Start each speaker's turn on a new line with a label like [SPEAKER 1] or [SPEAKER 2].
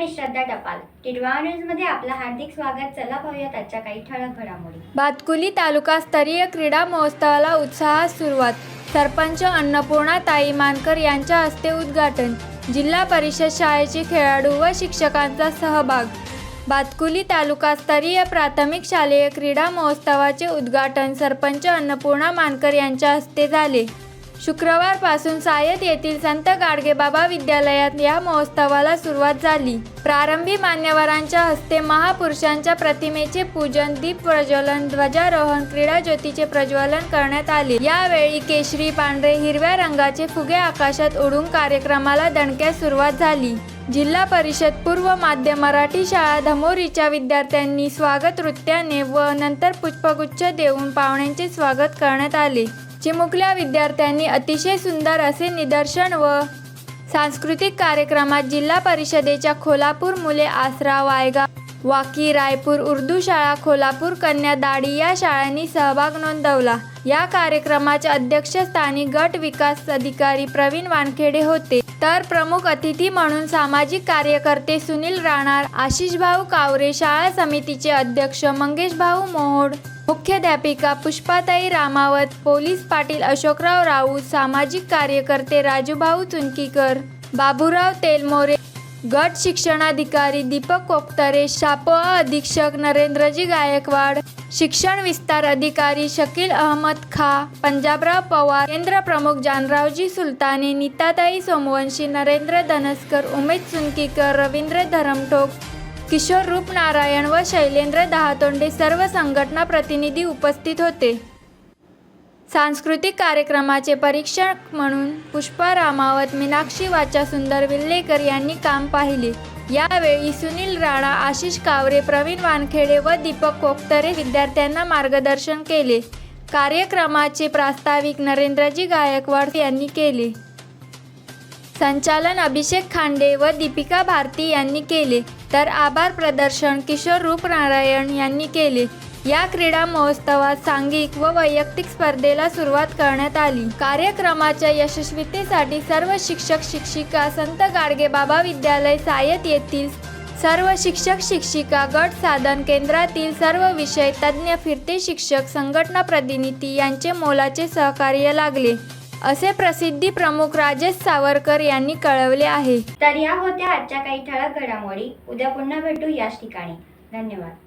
[SPEAKER 1] मी श्रद्धा टपाल. आपलं हार्दिक स्वागत. चला पाहूयात आजच्या काही ठळक घडामोडी.
[SPEAKER 2] भातकुली तालुकास्तरीय क्रीडा महोत्सवाला उत्साहात सुरुवात. सरपंच अन्नपूर्णा ताई मानकर यांच्या हस्ते उद्घाटन. जिल्हा परिषद शाळेचे खेळाडू व शिक्षकांचा सहभाग. भातकुली तालुकास्तरीय प्राथमिक शालेय क्रीडा महोत्सवाचे उद्घाटन सरपंच अन्नपूर्णा मानकर यांच्या हस्ते झाले. शुक्रवारपासून सायत येथील संत गाडगेबाबा विद्यालयात या महोत्सवाला सुरुवात झाली. प्रारंभी मान्यवरांच्या हस्ते महापुरुषांच्या प्रतिमेचे पूजन दीप प्रज्वलन ध्वजारोहण क्रीडा ज्योतीचे प्रज्वलन करण्यात आले. यावेळी केशरी पांढरे हिरव्या रंगाचे फुगे आकाशात उडून कार्यक्रमाला दणक्यास सुरुवात झाली. जिल्हा परिषद पूर्व माध्य मराठी शाळा धमोरीच्या विद्यार्थ्यांनी स्वागत नृत्याने व नंतर पुष्पगुच्छ देऊन पाहुण्यांचे स्वागत करण्यात आले. चिमुकल्या विद्यार्थ्यांनी अतिशय सुंदर असे निदर्शन व सांस्कृतिक कार्यक्रमात जिल्हा परिषदेच्या खोलापूर मुले आसरा वायगा वाकी रायपूर उर्दू शाळा खोलापूर कन्या दाडी या शाळांनी सहभाग नोंदवला. या कार्यक्रमाच्या अध्यक्षस्थानी गट विकास अधिकारी प्रवीण वानखेडे होते. तर प्रमुख अतिथी म्हणून सामाजिक कार्यकर्ते सुनील राणार आशिष भाऊ कावरे शाळा समितीचे अध्यक्ष मंगेश भाऊ मोहोड मुख्याध्यापिका पुष्पाताई रामावत पोलीस पाटील अशोकराव राऊत सामाजिक कार्यकर्ते राजूभाऊ चुनकीकर बाबूराव तेलमोरे गट शिक्षणाधिकारी दीपक कोकतरे शापोआ अधीक्षक नरेंद्रजी गायकवाड शिक्षण विस्तार अधिकारी शकील अहमद खा पंजाबराव पवार केंद्र प्रमुख जानरावजी सुलताने नीताताई सोमवंशी नरेंद्र धनस्कर उमेश सुनकीकर रवींद्र धरमठोक किशोर रूपनारायण व शैलेंद्र दहातोंडे सर्व संघटना प्रतिनिधी उपस्थित होते. सांस्कृतिक कार्यक्रमाचे परीक्षक म्हणून पुष्पा रामावत मीनाक्षी वाचा सुंदर विल्लेकर यांनी काम पाहिले. यावेळी सुनील राणा आशिष कावरे प्रवीण वानखेडे व दीपक कोकतरे विद्यार्थ्यांना मार्गदर्शन केले. कार्यक्रमाचे प्रास्ताविक नरेंद्रजी गायकवाड यांनी केले. संचालन अभिषेक खांडे व दीपिका भारती यांनी केले. तर आभार प्रदर्शन किशोर रूपनारायण यांनी केले. या क्रीडा महोत्सवात सांघिक व वैयक्तिक स्पर्धेला सुरुवात करण्यात आली. कार्यक्रमाच्या यशस्वीतेसाठी सर्व शिक्षक शिक्षिका संत गाडगेबाबा विद्यालय सायत येथील सर्व शिक्षक शिक्षिका गट साधन केंद्रातील सर्व विषय तज्ज्ञ फिरते शिक्षक संघटना प्रतिनिधी यांचे मोलाचे सहकार्य लागले. असे प्रसिद्धी प्रमुख राजेश सावरकर यांनी कळवले आहे.
[SPEAKER 1] तर या होत्या आजच्या काही ठळक घडामोडी. उद्या पुन्हा भेटू याच ठिकाणी. धन्यवाद.